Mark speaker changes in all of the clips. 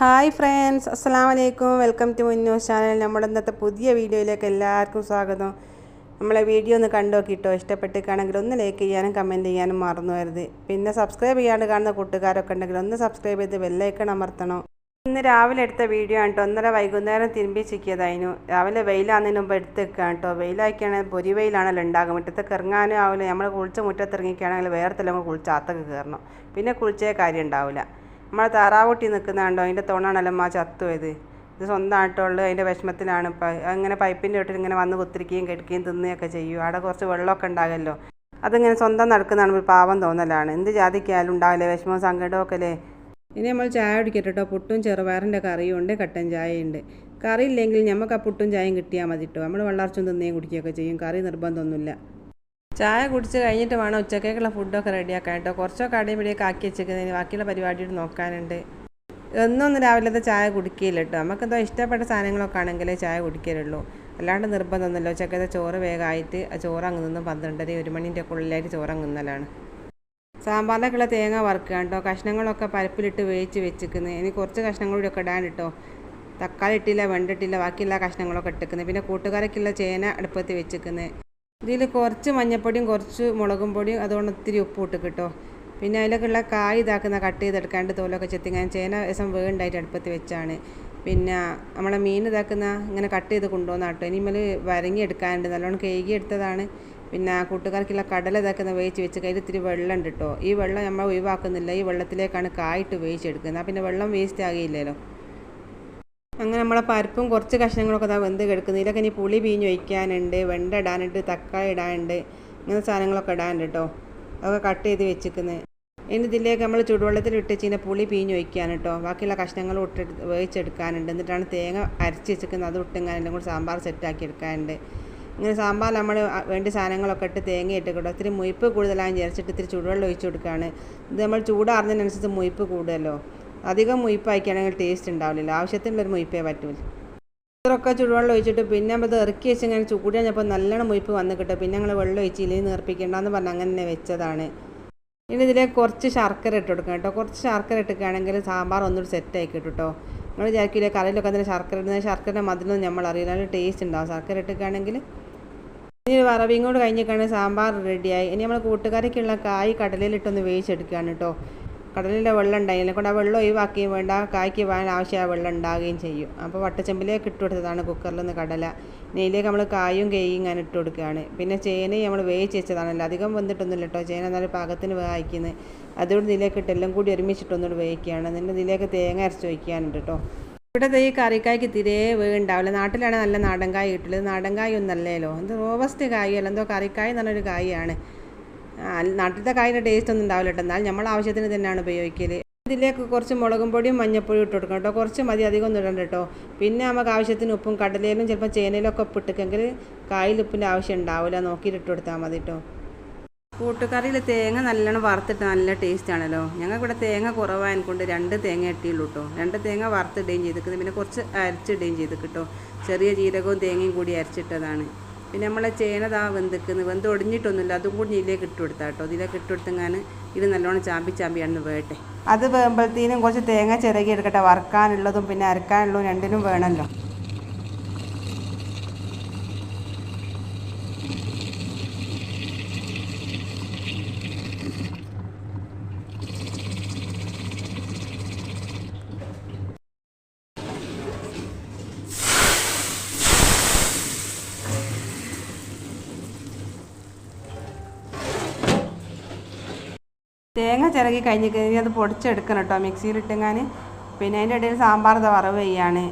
Speaker 1: Hi friends അസ്സാം വലൈക്കും welcome to മുന്നൂസ് channel. നമ്മുടെ ഇന്നത്തെ പുതിയ വീഡിയോയിലേക്ക് എല്ലാവർക്കും സ്വാഗതം. നമ്മളെ വീഡിയോ ഒന്ന് കണ്ടു നോക്കിയിട്ടോ ഇഷ്ടപ്പെട്ടിട്ടാണെങ്കിൽ ഒന്ന് ലൈക്ക് ചെയ്യാനും കമന്റ് ചെയ്യാനും മറന്നു വരുത് പിന്നെ സബ്സ്ക്രൈബ് ചെയ്യാണ്ട് കാണുന്ന കൂട്ടുകാരൊക്കെ ഉണ്ടെങ്കിൽ ഒന്ന് സബ്സ്ക്രൈബ് ചെയ്ത് ബെല്ലൈക്കൺ അമർത്തണം. ഇന്ന് രാവിലെ എടുത്ത വീഡിയോ ആണ് കേട്ടോ ഒന്നര വൈകുന്നേരം തിരുമ്പി ചിക്കിയതായിരുന്നു. രാവിലെ വെയിലാകുന്നതിന് മുമ്പ് എടുത്ത് വെക്കുകയാണ് കേട്ടോ വെയിലാക്കിയാണെങ്കിൽ പൊരി വെയിലാണല്ലോ ഉണ്ടാകും മുറ്റത്തേക്ക് ഇറങ്ങാനും ആവില്ല. നമ്മൾ കുളിച്ച് മുറ്റത്തിറങ്ങിക്കുകയാണെങ്കിൽ വേറെ തലമുറ കുളിച്ച് അത്തൊക്കെ കയറണം. പിന്നെ കുളിച്ചേ കാര്യം ഉണ്ടാവില്ല. നമ്മളെ താറാവൂട്ടി നിൽക്കുന്നുണ്ടോ അതിന്റെ തുണാണല്ലോ അമ്മ ചത്തുപോയത്. ഇത് സ്വന്തമായിട്ടുള്ളത് അതിന്റെ വിഷമത്തിലാണ് ഇപ്പം. അങ്ങനെ പൈപ്പിന്റെ വീട്ടിൽ ഇങ്ങനെ വന്ന് കുത്തിരിക്കുകയും കെടുക്കുകയും തിന്നുകയൊക്കെ ചെയ്യും. അവിടെ കുറച്ച് വെള്ളമൊക്കെ ഉണ്ടാകുമല്ലോ അതിങ്ങനെ സ്വന്തം നടക്കുന്നതാണ് ഒരു പാവം തോന്നലാണ്. എന്ത് ജാതിക്കായാലും ഉണ്ടാവില്ലേ? വിഷമവും സങ്കടമൊക്കെ അല്ലേ? ഇനി നമ്മൾ ചായ കുടിക്കട്ടെ കേട്ടോ. പുട്ടും ചെറുപയറിന്റെ കറിയും ഉണ്ട് കട്ടൻ ചായയുണ്ട് കറി ഇല്ലെങ്കിൽ നമുക്ക് ആ പുട്ടും ചായയും കിട്ടിയാൽ മതി കേട്ടോ നമ്മൾ വെള്ളാർച്ചും തിന്നേയും കുടിക്കുകയൊക്കെ ചെയ്യും. കറി നിർബന്ധമൊന്നുമില്ല. ചായ കുടിച്ച് കഴിഞ്ഞിട്ട് വേണം ഉച്ചക്കേക്കുള്ള ഫുഡൊക്കെ റെഡിയാക്കാൻ കേട്ടോ. കുറച്ചൊക്കെ അടിയും പിടിയൊക്കെ ആക്കി വെച്ചേക്കുന്നതിന് ബാക്കിയുള്ള പരിപാടിയോട് നോക്കാനുണ്ട്. എന്നൊന്നും രാവിലത്തെ ചായ കുടിക്കില്ല കേട്ടോ. നമുക്കെന്തോ ഇഷ്ടപ്പെട്ട സാധനങ്ങളൊക്കെ ആണെങ്കിലേ ചായ കുടിക്കലുള്ളൂ. അല്ലാണ്ട് നിർബന്ധമൊന്നുമില്ല. ഉച്ചക്കത്തെ ചോറ് വേഗമായിട്ട് ആ ചോറ് അങ്ങ് നിന്ന് പന്ത്രണ്ടര ഒരു മണിന്റെ ഒക്കെ ഉള്ളിലായിട്ട് ചോറ് അങ്ങുന്നലാണ് സാമ്പാറിലേക്കുള്ള തേങ്ങ വറുക്കുക കേട്ടോ. കഷ്ണങ്ങളൊക്കെ പരപ്പിലിട്ട് വേവിച്ച് വെച്ചിരിക്കുന്നത്. ഇനി കുറച്ച് കഷ്ണങ്ങൾ കൂടി ഒക്കെ ഇടാൻ കേട്ടോ തക്കാളി ഇട്ടില്ല വെണ്ടിട്ടില്ല ബാക്കിയുള്ള കഷ്ണങ്ങളൊക്കെ ഇട്ടിക്കുന്നത് പിന്നെ കൂട്ടുകാരൊക്കെയുള്ള ചേന അടുപ്പത്ത് വെച്ചിരിക്കുന്നത്. ഇതിൽ കുറച്ച് മഞ്ഞപ്പൊടിയും കുറച്ച് മുളകും പൊടിയും അതുകൊണ്ട് ഒത്തിരി ഉപ്പ് ഇട്ട് കിട്ടോ. പിന്നെ അതിലൊക്കെയുള്ള കായ് ഇതാക്കുന്ന കട്ട് ചെയ്തെടുക്കാണ്ട് തോലൊക്കെ ചെത്തിങ്ങാൻ ചേന ദിവസം വേണ്ടായിട്ട് അടുപ്പത്ത് വെച്ചാണ്. പിന്നെ നമ്മളെ മീൻ ഇതാക്കുന്ന ഇങ്ങനെ കട്ട് ചെയ്ത് കൊണ്ടുപോകുന്ന കേട്ടോ. ഇനിമേൽ വരങ്ങി എടുക്കാനുണ്ട് നല്ലോണം കേകി എടുത്തതാണ് പിന്നെ കൂട്ടുകാർക്കുള്ള കടല ഇതാക്കുന്ന വേവിച്ച് വെച്ച് കയ്യിൽ ഇത്തിരി വെള്ളം ഉണ്ട് കേട്ടോ. ഈ വെള്ളം നമ്മൾ ഒഴിവാക്കുന്നില്ല. ഈ വെള്ളത്തിലേക്കാണ് കായിട്ട് വേവിച്ചെടുക്കുന്നത്. പിന്നെ വെള്ളം വേസ്റ്റ് ആകില്ലല്ലോ അങ്ങനെ നമ്മളെ പരിപ്പും കുറച്ച് കഷ്ണങ്ങളൊക്കെ ഇതാ വെന്ത് കിടക്കുന്നു. ഇതിലൊക്കെ ഇനി പുളി പിഴിഞ്ഞ് ഒഴിക്കാനുണ്ട് വെണ്ട ഇടാനുണ്ട് തക്കാളി ഇടാനുണ്ട് ഇങ്ങനെ സാധനങ്ങളൊക്കെ ഇടാനുണ്ട് കേട്ടോ അതൊക്കെ കട്ട് ചെയ്ത് വെച്ചിരിക്കുന്നത് ഇനി ഇതിലേക്ക് നമ്മൾ ചൂടുവെള്ളത്തിൽ ഇട്ട് വെച്ചിങ്ങനെ പുളി പിഴിഞ്ഞ് ഒഴിക്കാൻ കേട്ടോ ബാക്കിയുള്ള കഷ്ണങ്ങൾ ഇട്ട് വേവിച്ചെടുക്കാനുണ്ട്. എന്നിട്ടാണ് തേങ്ങ അരച്ച് വെച്ചിരിക്കുന്നത്. അത് ഇട്ടിങ്ങനെ കൂടെ സാമ്പാർ സെറ്റാക്കി എടുക്കാനുണ്ട്. ഇങ്ങനെ സാമ്പാർ നമ്മൾ വേണ്ട സാധനങ്ങളൊക്കെ ഇട്ട് തേങ്ങ ഇട്ട് കേട്ടോ ഇത്തിരി മുയിപ്പ് കൂടുതലായി വിചാരിച്ചിട്ട് ഇത്തിരി ചൂടുവെള്ളം ഒഴിച്ച് കൊടുക്കുകയാണ് ഇത് നമ്മൾ ചൂടാറുന്നതിനനുസരിച്ച് മുയിപ്പ് കൂടുമല്ലോ അധികം മുയിപ്പാക്കിയാണെങ്കിൽ ടേസ്റ്റ് ഉണ്ടാവില്ല. ആവശ്യത്തിനുള്ളൊരു മുയിപ്പേ പറ്റൂല ഇത്രയൊക്കെ ചുടുവെള്ളം ഒഴിച്ചിട്ട് പിന്നെ ഇത് ഇറക്കി വെച്ച് ഇങ്ങനെ ചൂടി കഴിഞ്ഞപ്പോൾ നല്ലോണം മുയിപ്പ് വന്ന് കിട്ടും. പിന്നെ ഞങ്ങൾ വെള്ളം ഒഴിച്ച് ഇല്ലെങ്കിൽ നേർപ്പിക്കേണ്ടെന്ന് പറഞ്ഞ് അങ്ങനെ തന്നെ വെച്ചതാണ്. ഇനി ഇതിലേക്ക് കുറച്ച് ശർക്കര ഇട്ട് കൊടുക്കണം കേട്ടോ. കുറച്ച് ശർക്കര ഇട്ടിക്കുകയാണെങ്കിൽ സാമ്പാർ ഒന്നുകൂടി സെറ്റ് ആക്കി കേട്ടോ നമ്മൾ വിചാരിക്കില്ല കറിയിലൊക്കെ തന്നെ ശർക്കര ഇടുന്നത്? ശർക്കര മതിലൊന്നും നമ്മൾ അറിയില്ല. നല്ല ടേസ്റ്റ് ഉണ്ടാവും. ശർക്കര ഇട്ടിക്കുകയാണെങ്കിൽ ഇനി വറവിങ്ങോട് കഴിഞ്ഞിട്ടാണ് സാമ്പാർ റെഡിയായി ഇനി നമ്മൾ കൂട്ടുകാരിക്കുള്ള കായ് കടലയിലിട്ടൊന്ന് വേവിച്ചെടുക്കുകയാണ് കേട്ടോ. കടലിലെ വെള്ളം ഉണ്ടായി കൊണ്ട് ആ വെള്ളം ഒഴിവാക്കുകയും വേണ്ട. കായ്ക്ക് പോകാൻ ആവശ്യമായ വെള്ളം ഉണ്ടാകുകയും ചെയ്യും. അപ്പോൾ വട്ടച്ചെമ്പിലേക്ക് ഇട്ട് കൊടുത്തതാണ് കുക്കറിൽ നിന്ന് കടല. നെയ്യിലേക്ക് നമ്മൾ കായും കേയും ഇങ്ങനെ ഇട്ട് കൊടുക്കുകയാണ്. പിന്നെ ചേനയും നമ്മൾ വേവിച്ച് വെച്ചതാണല്ലോ അധികം വന്നിട്ടൊന്നുമില്ല കേട്ടോ. ചേന എന്നാലും പാകത്തിന് വേവിക്കുന്നത് അതുകൊണ്ട് ഇതിലേക്ക് ഇട്ട് എല്ലാം കൂടി ഒരുമിച്ചിട്ടൊന്നുകൂടി വേവിക്കുകയാണ്. എന്നിട്ട് ഇതിലേക്ക് തേങ്ങ അരച്ച് വയ്ക്കാനുണ്ട് കേട്ടോ. ഇവിടെ ഈ കറിക്കായ്ക്ക് തിരേ വേണ്ടാവില്ല നാട്ടിലാണ് നല്ല നാടൻ കായ് കിട്ടുള്ളത് നാടൻ കായ് ഒന്നല്ലല്ലോ എന്ത് റോബസ്റ്റ് കായല്ല എന്തോ കറിക്കായ് എന്ന് കായാണ്. നാട്ടിലത്തെ കായിന്റെ ടേസ്റ്റ് ഒന്നും ഉണ്ടാവില്ല എന്നാൽ നമ്മൾ ആവശ്യത്തിന് തന്നെയാണ് ഉപയോഗിക്കൽ ഇതിലേക്ക് കുറച്ച് മുളകും പൊടിയും മഞ്ഞപ്പൊടിയും ഇട്ട് കൊടുക്കണം കേട്ടോ കുറച്ച് മതി അധികം ഒന്നും ഇടണ്ട കേട്ടോ പിന്നെ നമുക്ക് ആവശ്യത്തിന് ഉപ്പും കടലയിലും ചിലപ്പോൾ ഒക്കെ ഉപ്പ് ഇട്ടിട്ടെങ്കിൽ കായിൽ ഉപ്പിന്റെ ആവശ്യം ഉണ്ടാവില്ല നോക്കിയിട്ട് ഇട്ട് കൊടുത്താൽ മതി കേട്ടോ കൂട്ടുകറിയിൽ തേങ്ങ നല്ലോണം വറുത്തിട്ട് നല്ല ടേസ്റ്റ് ആണല്ലോ. ഞങ്ങൾക്ക് ഇവിടെ തേങ്ങ കുറവായത് കൊണ്ട് രണ്ട് തേങ്ങ ഇട്ടിയുള്ളൂ കേട്ടോ രണ്ട് തേങ്ങ വറുത്തിടുകയും ചെയ്തിരിക്കുന്നത് പിന്നെ കുറച്ച് അരച്ചിടുകയും ചെയ്ത് കേട്ടോ ചെറിയ ജീരകവും തേങ്ങയും കൂടി അരച്ചിട്ടതാണ്. പിന്നെ നമ്മളെ ചേനതാ വെന്തിക്കുന്നത് വെന്ത് ഒടിഞ്ഞിട്ടൊന്നുമില്ല. അതും കൂടി ഇതിലേക്ക് ഇട്ട് കേട്ടോ ഇതിലേക്ക് ഇട്ട് ഇത് നല്ലോണം ചാമ്പി ചാമ്പിയാണ് വേട്ടെ. അത് വേകുമ്പോഴത്തേനും കുറച്ച് തേങ്ങ ചിരകി എടുക്കട്ടെ. വറുക്കാനുള്ളതും പിന്നെ അരക്കാനുള്ളതും രണ്ടിനും വേണമല്ലോ. തേങ്ങ ചിറകി കഴിഞ്ഞ് കഴിഞ്ഞ് അത് പൊടിച്ചെടുക്കണം കേട്ടോ. മിക്സിയിലിട്ടെങ്ങാൻ പിന്നെ അതിന്റെ ഇടയിൽ സാമ്പാർ വറവ് ചെയ്യാണ്.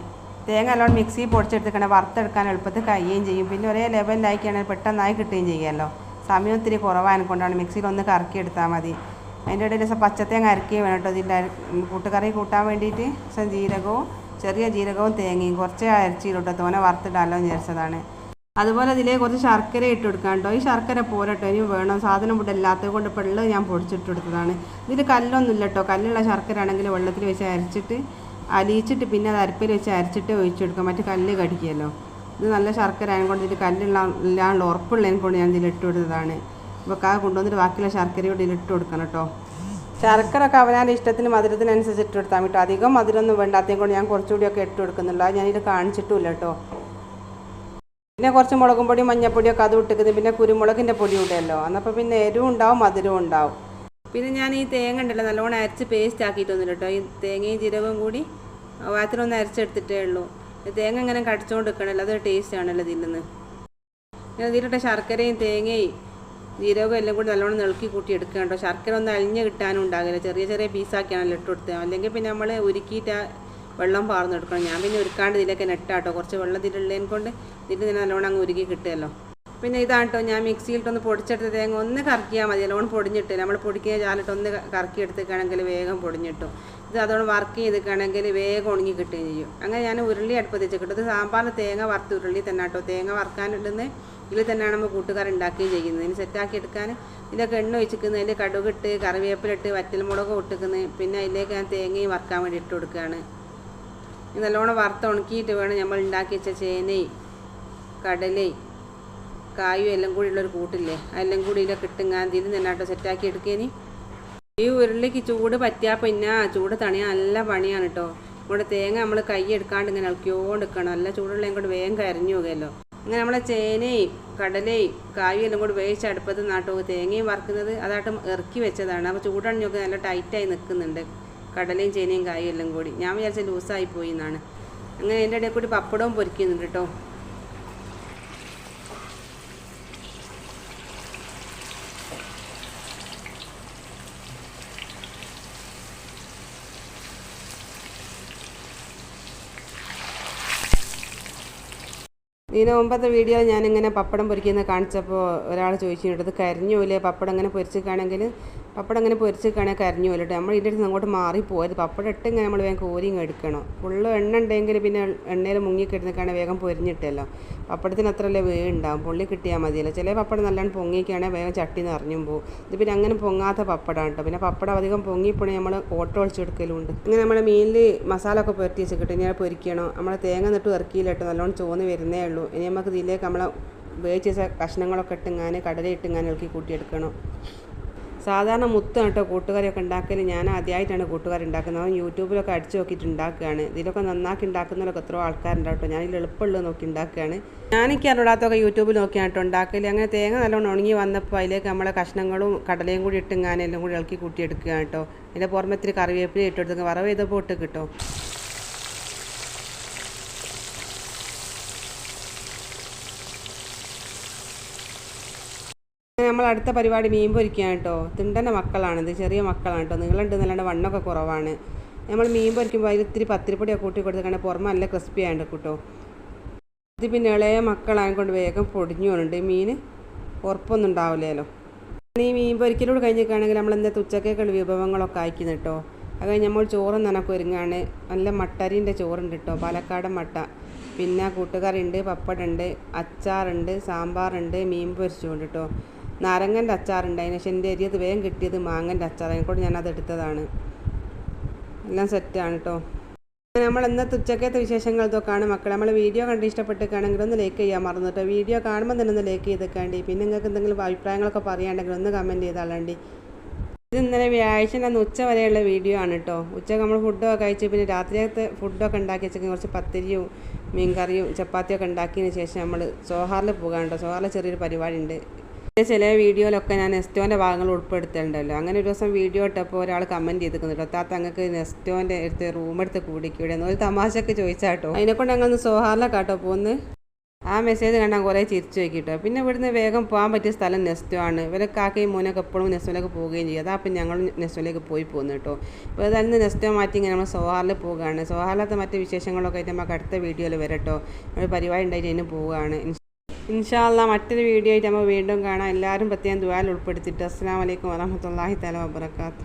Speaker 1: തേങ്ങ നല്ലോണം മിക്സി പൊടിച്ചെടുത്തിക്കണേ വറുത്തെടുക്കാൻ എളുപ്പത്തിൽ കഴിയുകയും ചെയ്യും. പിന്നെ ഒരേ ലെവലിലാക്കിയാണെങ്കിൽ പെട്ടെന്നായി കിട്ടുകയും ചെയ്യുമല്ലോ സമയം ഒത്തിരി കുറവായതിനെ കൊണ്ടാണ് മിക്സിയിൽ ഒന്ന് കറക്കി എടുത്താൽ മതി. അതിന്റെ ഇടയിൽ പച്ചത്തേങ്ങ അരക്കുകയും വേണം കേട്ടോ. ഇതിന്റെ കൂട്ടുകറി കൂട്ടാൻ വേണ്ടിയിട്ട് ജീരകവും ചെറിയ ജീരകവും തേങ്ങയും കുറച്ച് അരച്ചിട്ടോ തോനെ വറുത്തിടാമല്ലോ എന്ന് വിചാരിച്ചതാണ്. അതുപോലെ ഇതിലേക്ക് കുറച്ച് ശർക്കര ഇട്ട് കൊടുക്കാം കേട്ടോ ഈ ശർക്കര പോരട്ടോ ഇനി വേണം. സാധനം ഇവിടെ ഇല്ലാത്തത് കൊണ്ട് ഉള്ളത് ഞാൻ പൊടിച്ചിട്ട് കൊടുത്തതാണ് ഇതിൽ കല്ലൊന്നുമില്ല കേട്ടോ. കല്ലുള്ള ശർക്കര ആണെങ്കിൽ വെള്ളത്തിൽ വെച്ച് അരച്ചിട്ട് അലിയിച്ചിട്ട് പിന്നെ അത് അരപ്പിൽ വെച്ച് അരച്ചിട്ട് ഒഴിച്ചെടുക്കാം മറ്റു കല്ല് കടിക്കുമല്ലോ. ഇത് നല്ല ശർക്കര ആയതുകൊണ്ട് ഇതിൽ കല്ലുള്ള ഇല്ലാണ്ട് ഉറപ്പുള്ളതിനെ കൊണ്ട് ഞാൻ ഇതിൽ ഇട്ട് കൊടുത്തതാണ്. അപ്പോൾ കാ കൊണ്ടുവന്നിട്ട് ബാക്കിയുള്ള ശർക്കര കൂടി ഇതിലിട്ട് കൊടുക്കണം കേട്ടോ. ശർക്കര ഒക്കെ അവനാന്റെ ഇഷ്ടത്തിന് മധുരത്തിനനുസരിച്ച് ഇട്ട് കൊടുത്താൽ കേട്ടോ. അധികം മധുരമൊന്നും വേണ്ടാത്തേ കൊണ്ട് ഞാൻ കുറച്ചുകൂടിയൊക്കെ ഇട്ട് കൊടുക്കുന്നുള്ളൂ. അത് ഞാനിത് കാണിച്ചിട്ടുമില്ല കേട്ടോ. പിന്നെ കുറച്ച് മുളകും പൊടി മഞ്ഞപ്പൊടിയൊക്കെ അത് ഇട്ടിക്കുന്നത് പിന്നെ കുരുമുളകിന്റെ പൊടി ഇടുമല്ലോ എന്നപ്പോൾ പിന്നെ എരിവും ഉണ്ടാവും മധുരവും ഉണ്ടാവും. പിന്നെ ഞാൻ ഈ തേങ്ങ ഉണ്ടല്ലോ നല്ലോണം അരച്ച് പേസ്റ്റ് ആക്കിയിട്ടൊന്നുമില്ല കേട്ടോ. ഈ തേങ്ങയും ജീരകവും കൂടി വാത്തിനൊന്ന് അരച്ചെടുത്തിട്ടേ ഉള്ളൂ. തേങ്ങ ഇങ്ങനെ കടിച്ചുകൊണ്ട് നിൽക്കണല്ലോ അതൊരു ടേസ്റ്റ് ആണല്ലോ ഇതിൽ നിന്ന്. ഞാൻ ഇതിലിട്ട ശർക്കരയും തേങ്ങയും ജീരകവും എല്ലാം കൂടി നല്ലോണം നിളക്കി കൂട്ടി എടുക്കുക കേട്ടോ. ശർക്കര ഒന്ന് അലിഞ്ഞ് കിട്ടാനും ഉണ്ടാകില്ല. ചെറിയ ചെറിയ പീസാക്കിയാണല്ലോ ഇട്ട് കൊടുത്തത് അല്ലെങ്കിൽ പിന്നെ നമ്മൾ ഉരുക്കിയിട്ട് വെള്ളം പാർന്നെടുക്കണം. ഞാൻ പിന്നെ ഉരുക്കാണ്ട് ഇതിലേക്ക് നെട്ടാട്ടോ. കുറച്ച് വെള്ളം ഇതിലുള്ളതിനെ കൊണ്ട് ഇതിന്റെ നല്ലോണം അങ്ങ് ഉരുക്കി കിട്ടുമല്ലോ പിന്നെ ഇതാട്ടോ ഞാൻ മിക്സിയിലിട്ടൊന്ന് പൊടിച്ചെടുത്ത് തേങ്ങ ഒന്ന് കറക്കിയാൽ മതി. നല്ലോണം പൊടിഞ്ഞിട്ട് നമ്മൾ പൊടിക്കുന്ന ചാലിട്ട് ഒന്ന് കറക്കി എടുത്തേക്കാണെങ്കിൽ വേഗം പൊടിഞ്ഞിട്ടു. ഇത് അതുകൊണ്ട് വർക്ക് ചെയ്തിട്ടാണെങ്കിൽ വേഗം ഉണങ്ങി കിട്ടുകയും ചെയ്യും. അങ്ങനെ ഞാൻ ഉരുളി അടുപ്പത്ത് വെച്ച് കിട്ടും ഇത് സാമ്പാറിന് തേങ്ങ വറുത്ത് ഉരുളി തന്നെ കേട്ടോ തേങ്ങ വറുക്കാനിടുന്ന ഇതിൽ തന്നെയാണ് നമ്മൾ കൂട്ടുകാർ ഉണ്ടാക്കുകയും ചെയ്യുന്നത്. ഇതിന് സെറ്റാക്കി എടുക്കാൻ ഇതിലൊക്കെ എണ്ണ ഒഴിച്ചിരിക്കുന്നത്. അതിൽ കടുകിട്ട് കറിവേപ്പിലിട്ട് വറ്റൽമുളക് ഇട്ടിക്കുന്നത് പിന്നെ അതിലേക്ക് ഞാൻ തേങ്ങയും വറുക്കാൻ വേണ്ടി ഇട്ട് കൊടുക്കുകയാണ്. നല്ലോണം വറുത്ത് ഉണക്കിയിട്ട് വേണം നമ്മൾ ഉണ്ടാക്കി വെച്ച ചേനയും കടലയും കായും എല്ലാം കൂടി ഉള്ളൊരു കൂട്ടില്ലേ? അതെല്ലാം കൂടി ഇതിൽ തന്നെ കേട്ടോ സെറ്റാക്കി എടുക്കേനി. ഈ ഉരുളിക്ക് ചൂട് പറ്റിയാൽ പിന്നെ ചൂട് തണിയാൻ നല്ല പണിയാണ് കേട്ടോ ഇവിടെ തേങ്ങ നമ്മൾ കൈ എടുക്കാണ്ട് ഇങ്ങനെ ഇളക്കിയോണ്ട് നിൽക്കണം നല്ല ചൂടുള്ള കൊണ്ട് വേഗം കരിഞ്ഞു പോകുമല്ലോ ഇങ്ങനെ നമ്മളെ ചേനയും കടലയും കായും എല്ലാം കൂടി വേവിച്ച് അടുപ്പത്ത് നാട്ടോ തേങ്ങയും വറുക്കുന്നത്. അതായിട്ട് ഇറക്കി വെച്ചതാണ്. അപ്പോൾ ചൂടണിഞ്ഞൊക്കെ നല്ല ടൈറ്റായി നിൽക്കുന്നുണ്ട്. കടലയും ചേനയും കായും എല്ലാം കൂടി. ഞാൻ വിചാരിച്ച ലൂസായി പോയി എന്നാണ്. അങ്ങനെ എന്റെ ഇടയിൽ കൂടി പപ്പടവും പൊരിക്കുന്നുണ്ട് കേട്ടോ. ഇതിന് മുമ്പത്തെ വീഡിയോ ഞാനിങ്ങനെ പപ്പടം പൊരിക്കുന്നത് കാണിച്ചപ്പോൾ ഒരാൾ ചോദിച്ചിട്ടത് കരിഞ്ഞൂലേ? പപ്പടം ഇങ്ങനെ പൊരിച്ചിക്കാണെങ്കിൽ പപ്പടം ഇങ്ങനെ പൊരിച്ചിക്കാണെങ്കിൽ കരിഞ്ഞു പോലിട്ട് നമ്മൾ ഇതിന്റെ അടുത്ത് അങ്ങോട്ട് മാറിപ്പോയത് പപ്പടം ഇട്ട് ഇങ്ങനെ നമ്മൾ വേഗം കോരിയും എടുക്കണം. ഫുള്ള് എണ്ണ ഉണ്ടെങ്കിൽ പിന്നെ എണ്ണയിൽ മുങ്ങിക്കിടന്നിക്കാണ് വേഗം പൊരിഞ്ഞിട്ടല്ലോ. പപ്പടത്തിന് അത്രയല്ലേ വേഗം ഉണ്ടാവും പുള്ളി കിട്ടിയാൽ മതിയല്ലോ. ചില പപ്പടം നല്ലോണം പൊങ്ങിക്കുകയാണെങ്കിൽ വേഗം ചട്ടി നിറഞ്ഞും പോകും ഇത് പിന്നെ അങ്ങനെ പൊങ്ങാത്ത പപ്പടമാണ് കേട്ടോ പിന്നെ പപ്പടം അധികം പൊങ്ങിപ്പോണേ നമ്മൾ ഓട്ടോ ഒളിച്ചെടുക്കലുണ്ട് ഇങ്ങനെ നമ്മുടെ മീനിൽ മസാല ഒക്കെ പുരട്ടി വെച്ചിട്ട് ഇനി പൊരിക്കണം. നമ്മൾ തേങ്ങ നിട്ട് ഇറക്കിയില്ല കേട്ടോ നല്ലോണം ചോന്ന് വരുന്നേ ഉള്ളൂ. ഇനി നമുക്ക് ഇതിലേക്ക് നമ്മൾ വെച്ച കഷ്ണങ്ങളൊക്കെ ഇട്ടിങ്ങാൻ കടല ഇട്ടിങ്ങാൻ ഇളക്കി കൂട്ടിയെടുക്കണം. സാധാരണ മുത്ത് കേട്ടോ കൂട്ടുകറിയൊക്കെ ഉണ്ടാക്കൽ ഞാൻ ആദ്യമായിട്ടാണ് കൂട്ടുകറി ഉണ്ടാക്കുന്നത്. യൂട്യൂബിലൊക്കെ അടിച്ച് നോക്കിയിട്ട് ഉണ്ടാക്കുകയാണ്. ഇതിലൊക്കെ നന്നാക്കി ഉണ്ടാക്കുന്നവരൊക്കെ എത്രയോ ആൾക്കാരുണ്ട് കേട്ടോ. ഞാനിൽ എളുപ്പമുള്ളത് നോക്കി ഉണ്ടാക്കുകയാണ്. ഞാനൊക്കെ അറിയാത്തൊക്കെ യൂട്യൂബിൽ നോക്കിയാണ് കേട്ടോ ഉണ്ടാക്കൽ അങ്ങനെ തേങ്ങ നല്ലോണം ഉണങ്ങി വന്നപ്പോൾ അതിലേക്ക് നമ്മളെ കഷ്ണങ്ങളും കടലയും കൂടി ഇട്ടിങ്ങാൻ എല്ലാം കൂടി ഇളക്കി കൂട്ടിയെടുക്കുകയാണ് കേട്ടോ. ഇതിന്റെ പുറമെ ഇത്തിരി കറിവേപ്പില ഇട്ടെടുത്ത് വറവ് ചെയ്തപ്പോൾ ഇട്ട് കിട്ടോ. നമ്മൾ അടുത്ത പരിപാടി മീൻ പൊരിക്കുകയാണ് കേട്ടോ. മക്കളാണ് ഇത് ചെറിയ മക്കളാണ് കേട്ടോ. നീളുണ്ട് നല്ലാണ്ട് വണ്ണമൊക്കെ കുറവാണ്. നമ്മൾ മീൻ പൊരിക്കുമ്പോൾ അതിൽ ഇത്തിരി പത്തിരിപ്പൊടിയൊക്കെ കൂട്ടി കൊടുത്തിട്ട് പുറമെ നല്ല ക്രിസ്പി ആയിട്ട് കേട്ടോ. ഇത് പിന്നെ ഇളയ മക്കളായതുകൊണ്ട് വേഗം പൊടിഞ്ഞു പോകുന്നുണ്ട് മീൻ ഉറപ്പൊന്നും ഉണ്ടാവില്ലല്ലോ. ഈ മീൻ പൊരിക്കലോട് കഴിഞ്ഞിരിക്കുകയാണെങ്കിൽ നമ്മൾ എന്താ ഉച്ചക്കേക്കുള്ള വിഭവങ്ങളൊക്കെ അയക്കുന്നു കേട്ടോ. അത് കഴിഞ്ഞ് നമ്മൾ ചോറും നനക്ക് ഒരുങ്ങാണ്. നല്ല മട്ടരീന്റെ ചോറുണ്ട് കേട്ടോ. പാലക്കാടൻ മട്ട. പിന്നെ കൂട്ടുകറിയുണ്ട് പപ്പടുണ്ട് അച്ചാറുണ്ട് സാമ്പാറുണ്ട് മീൻ പൊരിച്ചുകൊണ്ട് കേട്ടോ. നാരങ്ങന്റെ അച്ചാറുണ്ടായിരുന്നു പക്ഷെ എന്റെ അരിയത് വേഗം കിട്ടിയത് മാങ്ങന്റെ അച്ചാർ അതിനെക്കൂടെ ഞാനത് എടുത്തതാണ്. എല്ലാം സെറ്റാണ് കേട്ടോ നമ്മൾ ഇന്നത്തെ ഉച്ചക്കത്തെ വിശേഷങ്ങൾ ഇതൊക്കെയാണ്. മക്കളെ നമ്മൾ വീഡിയോ കണ്ട് ഇഷ്ടപ്പെട്ടിട്ടാണെങ്കിൽ ഒന്ന് ലൈക്ക് ചെയ്യാൻ മറന്നു കേട്ടോ വീഡിയോ കാണുമ്പോൾ തന്നെ ഒന്ന് ലൈക്ക് ചെയ്തേക്കാണ്ടി. പിന്നെ നിങ്ങൾക്ക് എന്തെങ്കിലും അഭിപ്രായങ്ങളൊക്കെ പറയുകയാണെങ്കിൽ ഒന്ന് കമന്റ് ചെയ്താളണ്ടി. ഇത് ഇന്നലെ വ്യാഴ്ച അന്ന് ഉച്ച വരെയുള്ള വീഡിയോ ആണ് കേട്ടോ ഉച്ച നമ്മൾ ഫുഡൊക്കെ കഴിച്ച് പിന്നെ രാത്രിയത്തെ ഫുഡൊക്കെ ഉണ്ടാക്കി വെച്ചെങ്കിൽ കുറച്ച് പത്തിരിയും മീൻകറിയും ചപ്പാത്തിയൊക്കെ ഉണ്ടാക്കിയതിന് ശേഷം നമ്മൾ സോഹാറിൽ പോകാൻ കേട്ടോ സോഹാറിൽ ചെറിയൊരു പരിപാടി ഉണ്ട്. ചില വീഡിയോയിലൊക്കെ ഞാൻ നെസ്റ്റോന്റെ ഭാഗങ്ങൾ ഉൾപ്പെടുത്തേണ്ടല്ലോ അങ്ങനെ ഒരു ദിവസം വീഡിയോ ഇട്ടപ്പോൾ ഒരാൾ കമന്റ് ചെയ്തിരിക്കുന്നു കേട്ടോ. താത്ത അങ്ങക്ക് നെസ്റ്റോന്റെ അടുത്ത് റൂം എടുത്ത് കൂടിക്കൂടെ ഒരു തമാശക്ക് ചോദിച്ചാട്ടോ അതിനെക്കൊണ്ട് ഞങ്ങൾ ഒന്ന് കാട്ടോ പോന്ന്. ആ മെസ്സേജ് കണ്ടാൽ കുറേ ചിരിച്ചു നോക്കിട്ടോ പിന്നെ ഇവിടുന്ന് വേഗം പോകാൻ പറ്റിയ സ്ഥലം നെസ്റ്റോ ആണ്. ഇവരെ കാക്കയും മോനൊക്കെ എപ്പോഴും നെസ്റ്റോലേക്ക് പോവുകയും ചെയ്യും. അതാ പിന്നെ ഞങ്ങൾ നെസ്റ്റോലേക്ക് പോയി പോകുന്നു കേട്ടോ. ഇപ്പോൾ ഏതായാലും നെസ്റ്റോ മാറ്റി ഇങ്ങനെ നമ്മൾ സോഹാറിൽ പോവുകയാണ്. സോഹാറിലത്തെ മറ്റ് വിശേഷങ്ങളൊക്കെ ആയിട്ട് നമുക്ക് അടുത്ത വീഡിയോയിൽ വരട്ടോ നമ്മൾ പരിപാടി ഉണ്ടായിട്ട് അതിന് പോവുകയാണ്. ഇൻഷാല്ല മറ്റൊരു വീഡിയോ ആയിട്ട് നമ്മൾ വീണ്ടും കാണാം. എല്ലാവരും പ്രത്യേകം ദുബായിൽ ഉൾപ്പെടുത്തിയിട്ട്. അസ്സാം വലൈക്കും വരഹമത്തല്ലാഹി തല വാബർക്കാത്തു